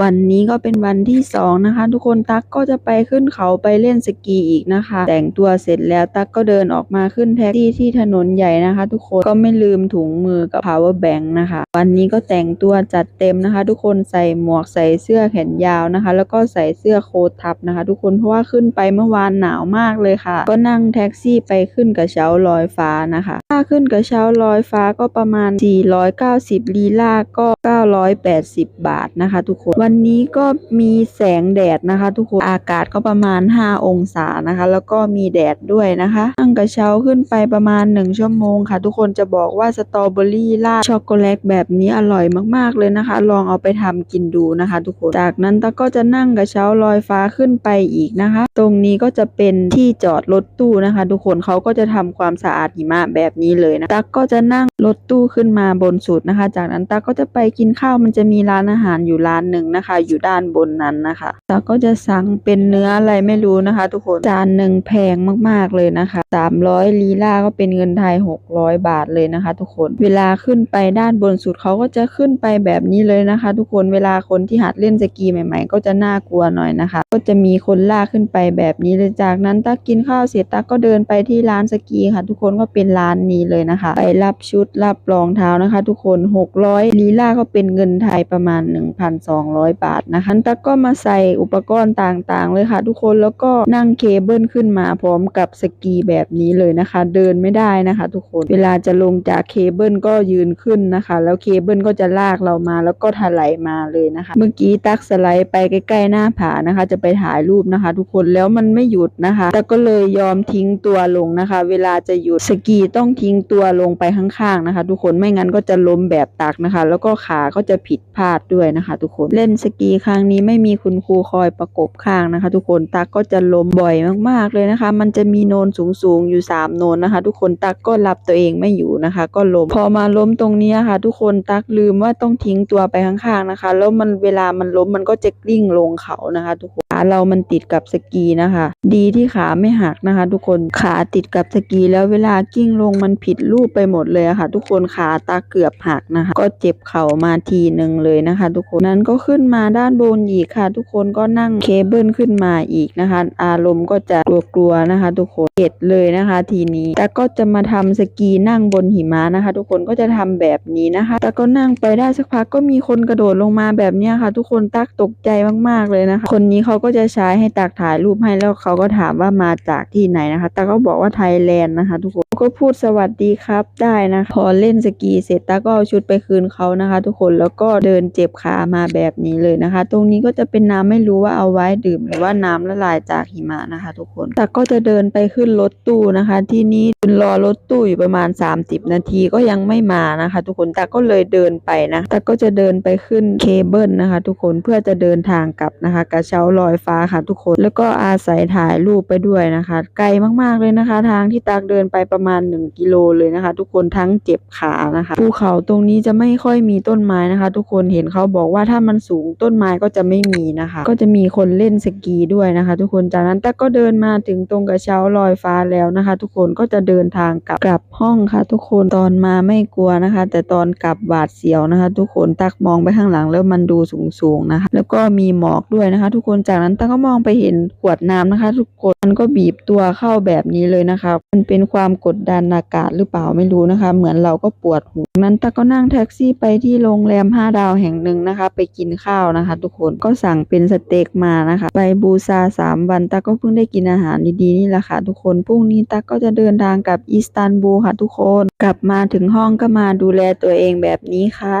วันนี้ก็เป็นวันที่สองนะคะ ทุกคนตั๊กก็จะไปขึ้นเขาไปเล่นสกีอีกนะคะ แต่งตัวเสร็จแล้วตั๊กก็เดินออกมาขึ้นแท็กซี่ที่ถนนใหญ่นะคะ ทุกคนก็ไม่ลืมถุงมือกับ power bank นะคะ วันนี้ก็แต่งตัวจัดเต็มนะคะ ทุกคนใส่หมวกใส่เสื้อแขนยาวนะคะ แล้วก็ใส่เสื้อโค้ททับนะคะ ทุกคนเพราะว่าขึ้นไปเมื่อวานหนาวมากเลยค่ะ ก็นั่งแท็กซี่ไปขึ้นกระเช้าลอยฟ้านะคะค่าขึ้นกระเช้าลอยฟ้าก็ประมาณ 490 ลีลาก็ 980 บาทนะคะ ทุกคน วันนี้ก็มีแสงแดดนะคะ ทุกคน อากาศก็ประมาณ 5 องศานะคะ แล้วก็มีแดดด้วยนะคะนั่งกระเช้าขึ้นไปประมาณ 1 ชั่วโมงค่ะ ทุกคนจะบอกว่าสตรอเบอรี่ราดช็อกโกแลตแบบนี้อร่อยมากๆเลยนะคะ ลองเอาไปทำกินดูนะคะ ทุกคน จากนั้นตาก็จะนั่งกระเช้าลอยฟ้าขึ้นไปอีกนะคะ ตรงนี้ก็จะเป็นที่จอดรถตู้นะคะ ทุกคนเขาก็จะทำความสะอาดหิมะแบบนี้เลยนะตักก็จะนั่งรถตู้ขึ้นมาบนสุดนะคะ จากนั้นตักก็จะไปกินข้าวมันจะมีร้านอาหารอยู่ร้านหนึ่งนะคะ อยู่ด้านบนนั้นนะคะตักก็จะสั่งเป็นเนื้ออะไรไม่รู้นะคะ ทุกคนจานหนึ่งแพงมากๆเลยนะคะ300ลีลาก็เป็นเงินไทย 600 บาทเลยนะคะ ทุกคนเวลาขึ้นไปด้านบนสุดเขาก็จะขึ้นไปแบบนี้เลยนะคะ ทุกคนเวลาคนที่หัดเล่นสกีใหม่ ๆ ก็จะน่ากลัวหน่อยนะคะ ก็จะมีคนลากขึ้นไปแบบนี้เลยจากนั้นตักกินข้าวเสร็จตักก็เดินไปที่ร้านสกีค่ะ ทุกคนก็เป็นร้านนี้เลยนะคะ ไปรับชุดรับรองเท้านะคะ ทุกคน 600ลีลาก็เป็นเงินไทยประมาณ 1,200 บาทนะคะตักก็มาใส่อุปกรณ์ต่างๆ เลยค่ะ ทุกคนแล้วก็นั่งเคเบิลขึ้นมาพร้อมกับสกีแบบนี้เลยนะคะ เดินไม่ได้นะคะ ทุกคนเวลาจะลงจากเคเบิลก็ยืนขึ้นนะคะ แล้วเคเบิลก็จะลากเรามาแล้วก็ถลายมาเลยนะคะ เมื่อกี้ตักสไลด์ไปใกล้ ๆ หน้าผานะคะ จะไปถ่ายรูปนะคะ ทุกคนแล้วมันไม่หยุดนะคะแต่ก็เลยยอมทิ้งตัวลงนะคะ เวลาจะหยุดสกีต้องทิ้งตัวลงไปข้างๆนะคะ ทุกคนไม่งั้นก็จะล้มแบบตักนะคะ แล้วก็ขาก็จะผิดพลาดด้วยนะคะ ทุกคนเล่นสกีครั้งนี้ไม่มีคุณครูคอยประกบข้างนะคะ ทุกคนตักก็จะล้มบ่อยมากๆเลยนะคะ มันจะมีโนนสูงๆอยู่สามโนนนะคะ ทุกคนตักก็รับตัวเองไม่อยู่นะคะ ก็ล้มพอมาล้มตรงนี้ค่ะ ทุกคนตักลืมว่าต้องทิ้งตัวไปข้างๆนะคะ แล้วมันเวลามันล้มมันก็จะกลิ้งลงเขานะคะ ทุกคน ขาเรามันติดกับสกีนะคะ ดีที่ขาไม่หักนะคะ ทุกคนขาติดกับสกีแล้วเวลากิ้งลงมันผิดรูปไปหมดเลยะค่ะ ทุกคนขาตาเกือบหักนะคะ ก็เจ็บเข่ามาทีหนึ่งเลยนะคะ ทุกคนนั้นก็ขึ้นมาด้านบนอีกค่ะ ทุกคนก็นั่งเคเบิลขึ้นมาอีกนะคะ อารมณ์ก็จะกลัวๆนะคะ ทุกคนเข็ดเลยนะคะ ทีนี้แต่ก็จะมาทำสกีนั่งบนหิมะนะคะ ทุกคนก็จะทำแบบนี้นะคะ แต่ก็นั่งไปได้สักพักก็มีคนกระโดดลงมาแบบเนี้ค่ะ ทุกคนตักตกใจมากๆเลยนะคะ คนนี้เขาก็จะใช้ให้ตักถ่ายรูปให้แล้วเขาก็ถามว่ามาจากที่ไหนนะคะตักก็บอกว่าไทยแลนด์นะคะทุกคนก็พูดสวัสดีครับได้นะคะพอเล่นสกีเสร็จตักก็เอาชุดไปคืนเขานะคะ ทุกคนแล้วก็เดินเจ็บขามาแบบนี้เลยนะคะ ตรงนี้ก็จะเป็นน้ำไม่รู้ว่าเอาไว้ดื่ม หรือว่าน้ำละลายจากหิมะนะคะ ทุกคนตักก็จะเดินไปขึ้นรถตู้นะคะ ที่นี้ยืนรอรถตู้อยู่ประมาณ 30 นาทีก็ยังไม่มานะคะ ทุกคนตักก็เลยเดินไปนะตักก็จะเดินไปขึ้นเคเบิลนะคะ ทุกคนเพื่อจะเดินทางกลับนะคะ กระเช้าลอยอยฟ้าค่ะทุกคน แล้วก็อาศัยถ่ายรูปไปด้วยนะคะ ไกลมากๆเลยนะคะ ทางที่ตักเดินไปประมาณ 1 กิโลเลยนะคะ ทุกคนทั้งเจ็บขานะคะภูเขาตรงนี้จะไม่ค่อยมีต้นไม้นะคะ ทุกคนเห็นเขาบอกว่าถ้ามันสูงต้นไม้ก็จะไม่มีนะคะ ก็จะมีคนเล่นสกีด้วยนะคะ ทุกคนจากนั้นตักก็เดินมาถึงตรงกระเช้าลอยฟ้าแล้วนะคะ ทุกคนก็จะเดินทางกลับกลับห้องค่ะ ทุกคนตอนมาไม่กลัวนะคะ แต่ตอนกลับหวาดเสียวนะคะ ทุกคนตักมองไปข้างหลังแล้วมันดูสูงๆนะคะ แล้วก็มีหมอกด้วยนะคะ ทุกคนจากนั้นตักก็มองไปเห็นขวดน้ำนะคะ ทุกคนมันก็บีบตัวเข้าแบบนี้เลยนะคะ มันเป็นความกดดันอากาศหรือเปล่าไม่รู้นะคะ เหมือนเราก็ปวดหูนั้นตักก็นั่งแท็กซี่ไปที่โรงแรม 5 ดาวแห่งหนึ่งนะคะ ไปกินข้าวนะคะ ทุกคนก็สั่งเป็นสเต็กมานะคะ ไปบูซาสามวันตักก็เพิ่งได้กินอาหารดีๆนี่แหละค่ะทุกคนพรุ่งนี้ตักก็จะเดินทางกับอิสตันบูลค่ะ ทุกคนกลับมาถึงห้องก็มาดูแลตัวเองแบบนี้ค่ะ